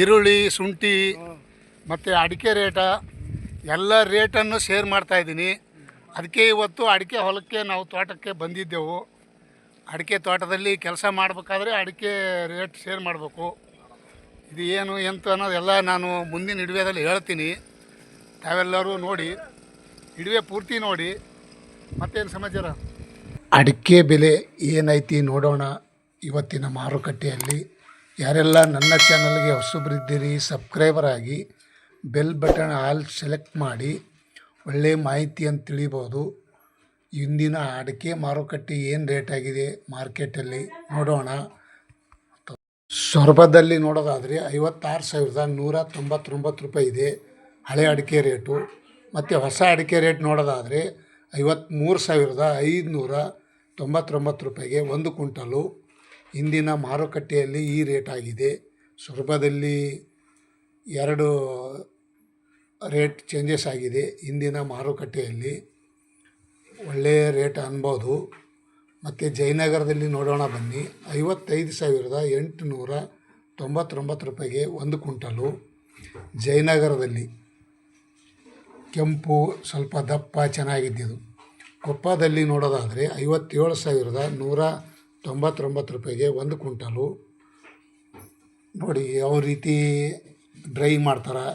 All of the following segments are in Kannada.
ಈರುಳ್ಳಿ ಶುಂಠಿ ಮತ್ತು ಅಡಿಕೆ ರೇಟ ಎಲ್ಲ ರೇಟನ್ನು ಶೇರ್ ಮಾಡ್ತಾ ಇದ್ದೀನಿ. ಅದಕ್ಕೆ ಇವತ್ತು ಅಡಿಕೆ ಹೊಲಕ್ಕೆ ನಾವು ತೋಟಕ್ಕೆ ಬಂದಿದ್ದೆವು. ಅಡಿಕೆ ತೋಟದಲ್ಲಿ ಕೆಲಸ ಮಾಡಬೇಕಾದ್ರೆ ಅಡಿಕೆ ರೇಟ್ ಶೇರ್ ಮಾಡಬೇಕು. ಇದು ಏನು ಎಂತ ಅನ್ನೋದೆಲ್ಲ ನಾನು ಮುಂದಿನ ಇಡುವೆದಲ್ಲಿ ಹೇಳ್ತೀನಿ. ತಾವೆಲ್ಲರೂ ನೋಡಿ ಇಡುವೆ ಪೂರ್ತಿ ನೋಡಿ. ಮತ್ತೇನು ಸಮಾಚಾರ? ಅಡಿಕೆ ಬೆಲೆ ಏನೈತಿ ನೋಡೋಣ ಇವತ್ತಿನ ಮಾರುಕಟ್ಟೆಯಲ್ಲಿ. ಯಾರೆಲ್ಲ ನನ್ನ ಚಾನಲ್ಗೆ ಹೊಸಬರಿದ್ದೀರಿ ಸಬ್ಸ್ಕ್ರೈಬರ್ ಆಗಿ ಬೆಲ್ ಬಟನ್ ಆಲ್ ಸೆಲೆಕ್ಟ್ ಮಾಡಿ ಒಳ್ಳೆಯ ಮಾಹಿತಿಯನ್ನು ತಿಳಿಬೋದು. ಇಂದಿನ ಅಡಿಕೆ ಮಾರುಕಟ್ಟೆ ಏನು ರೇಟ್ ಆಗಿದೆ ಮಾರ್ಕೆಟಲ್ಲಿ ನೋಡೋಣ. ಸೊರಬದಲ್ಲಿ ನೋಡೋದಾದರೆ ಐವತ್ತಾರು ಸಾವಿರದ ನೂರ ತೊಂಬತ್ತೊಂಬತ್ತು ರೂಪಾಯಿ ಇದೆ ಹಳೆ ಅಡಿಕೆ ರೇಟು. ಮತ್ತು ಹೊಸ ಅಡಿಕೆ ರೇಟ್ ನೋಡೋದಾದರೆ ಐವತ್ತ್ಮೂರು ಸಾವಿರದ ಐದುನೂರ ತೊಂಬತ್ತೊಂಬತ್ತು ರೂಪಾಯಿಗೆ ಒಂದು ಕುಂಟಲು ಇಂದಿನ ಮಾರುಕಟ್ಟೆಯಲ್ಲಿ ಈ ರೇಟ್ ಆಗಿದೆ. ಸೊರಬದಲ್ಲಿ ಎರಡು ರೇಟ್ ಚೇಂಜಸ್ ಆಗಿದೆ ಇಂದಿನ ಮಾರುಕಟ್ಟೆಯಲ್ಲಿ. ಒಳ್ಳೆಯ ರೇಟ್ ಅನ್ಬೋದು. ಮತ್ತು ಜಯನಗರದಲ್ಲಿ ನೋಡೋಣ ಬನ್ನಿ. ಐವತ್ತೈದು ಸಾವಿರದ ಎಂಟುನೂರ ತೊಂಬತ್ತೊಂಬತ್ತು ರೂಪಾಯಿಗೆ ಒಂದು ಕುಂಟಲು ಜಯನಗರದಲ್ಲಿ ಕೆಂಪು ಸ್ವಲ್ಪ ದಪ್ಪ ಚೆನ್ನಾಗಿದ್ದಿದ್ದು ಕೊಪ್ಪದಲ್ಲಿ ನೋಡೋದಾದರೆ ಐವತ್ತೇಳು ಸಾವಿರದ ನೂರ ತೊಂಬತ್ತೊಂಬತ್ತು ರೂಪಾಯಿಗೆ ಒಂದು ಕ್ವಿಂಟಲು. ನೋಡಿ, ಯಾವ ರೀತಿ ಡ್ರೈ ಮಾಡ್ತಾರೆ,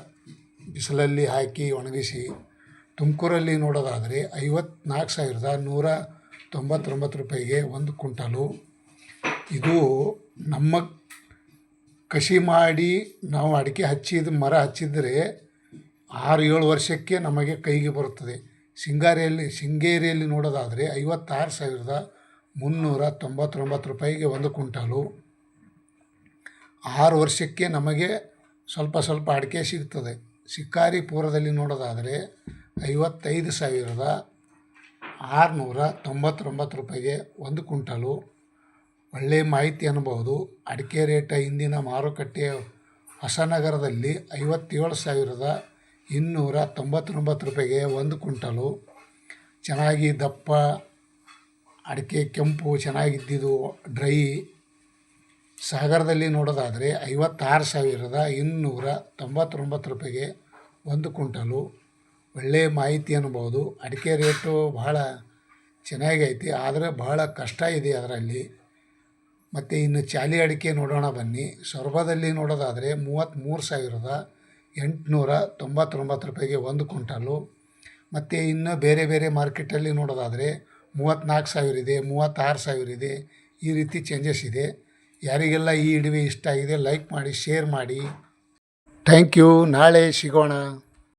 ಬಿಸಿಲಲ್ಲಿ ಹಾಕಿ ಒಣಗಿಸಿ. ತುಮಕೂರಲ್ಲಿ ನೋಡೋದಾದರೆ ಐವತ್ನಾಲ್ಕು ಸಾವಿರದ ನೂರ ತೊಂಬತ್ತೊಂಬತ್ತು ರೂಪಾಯಿಗೆ ಒಂದು ಕ್ವಿಂಟಲು. ಇದು ನಮ್ಮ ಕಸಿ ಮಾಡಿ ನಾವು ಅಡಿಕೆ ಹಚ್ಚಿದ, ಮರ ಹಚ್ಚಿದರೆ ಆರು ಏಳು ವರ್ಷಕ್ಕೆ ನಮಗೆ ಕೈಗೆ ಬರುತ್ತದೆ. ಸಿಂಗಾರಿಯಲ್ಲಿ, ಶೃಂಗೇರಿಯಲ್ಲಿ ನೋಡೋದಾದರೆ ಐವತ್ತಾರು ಸಾವಿರದ ಮುನ್ನೂರ ತೊಂಬತ್ತೊಂಬತ್ತು ರೂಪಾಯಿಗೆ ಒಂದು ಕುಂಟಾಲು ಆರು ವರ್ಷಕ್ಕೆ ನಮಗೆ ಸ್ವಲ್ಪ ಸ್ವಲ್ಪ ಅಡಿಕೆ ಸಿಗ್ತದೆ. ಶಿಕಾರಿಪುರದಲ್ಲಿ ನೋಡೋದಾದರೆ ಐವತ್ತೈದು ಸಾವಿರದ ಆರುನೂರ ತೊಂಬತ್ತೊಂಬತ್ತು ರೂಪಾಯಿಗೆ ಒಂದು ಕುಂಟಲು ಒಳ್ಳೆಯ ಮಾಹಿತಿ ಅನ್ಬೋದು. ಅಡಿಕೆ ರೇಟ ಇಂದಿನ ಮಾರುಕಟ್ಟೆ ಹೊಸನಗರದಲ್ಲಿ ಐವತ್ತೇಳು ಸಾವಿರದ ಇನ್ನೂರ ತೊಂಬತ್ತೊಂಬತ್ತು ರೂಪಾಯಿಗೆ ಒಂದು ಕುಂಟಲು ಚೆನ್ನಾಗಿ ದಪ್ಪ ಅಡಿಕೆ ಕೆಂಪು ಚೆನ್ನಾಗಿದ್ದಿದ್ದು, ಡ್ರೈ. ಸಾಗರದಲ್ಲಿ ನೋಡೋದಾದರೆ ಐವತ್ತಾರು ಸಾವಿರದ ಇನ್ನೂರ ತೊಂಬತ್ತೊಂಬತ್ತು ರೂಪಾಯಿಗೆ ಒಂದು ಕುಂಟಲು ಒಳ್ಳೆಯ ಮಾಹಿತಿ ಅನ್ಬೋದು. ಅಡಿಕೆ ರೇಟು ಬಹಳ ಚೆನ್ನಾಗೈತಿ ಆದರೆ ಭಾಳ ಕಷ್ಟ ಇದೆ ಅದರಲ್ಲಿ. ಮತ್ತು ಇನ್ನು ಚಾಲಿ ಅಡಿಕೆ ನೋಡೋಣ ಬನ್ನಿ. ಸೊರಬದಲ್ಲಿ ನೋಡೋದಾದರೆ ಮೂವತ್ತ್ಮೂರು ಸಾವಿರದ ಎಂಟುನೂರ ತೊಂಬತ್ತೊಂಬತ್ತು ರೂಪಾಯಿಗೆ ಒಂದು ಕುಂಟಲು ಮತ್ತು ಇನ್ನು ಬೇರೆ ಬೇರೆ ಮಾರ್ಕೆಟಲ್ಲಿ ನೋಡೋದಾದರೆ ಮೂವತ್ತ್ನಾಲ್ಕು ಸಾವಿರ ಇದೆ, ಮೂವತ್ತಾರು ಸಾವಿರ ಇದೆ, ಈ ರೀತಿ ಚೇಂಜಸ್ ಇದೆ. ಯಾರಿಗೆಲ್ಲ ಈ ಇಡುವೆ ಇಷ್ಟ ಆಗಿದೆ ಲೈಕ್ ಮಾಡಿ ಶೇರ್ ಮಾಡಿ. ಥ್ಯಾಂಕ್ ಯು ನಾಳೆ ಸಿಗೋಣ.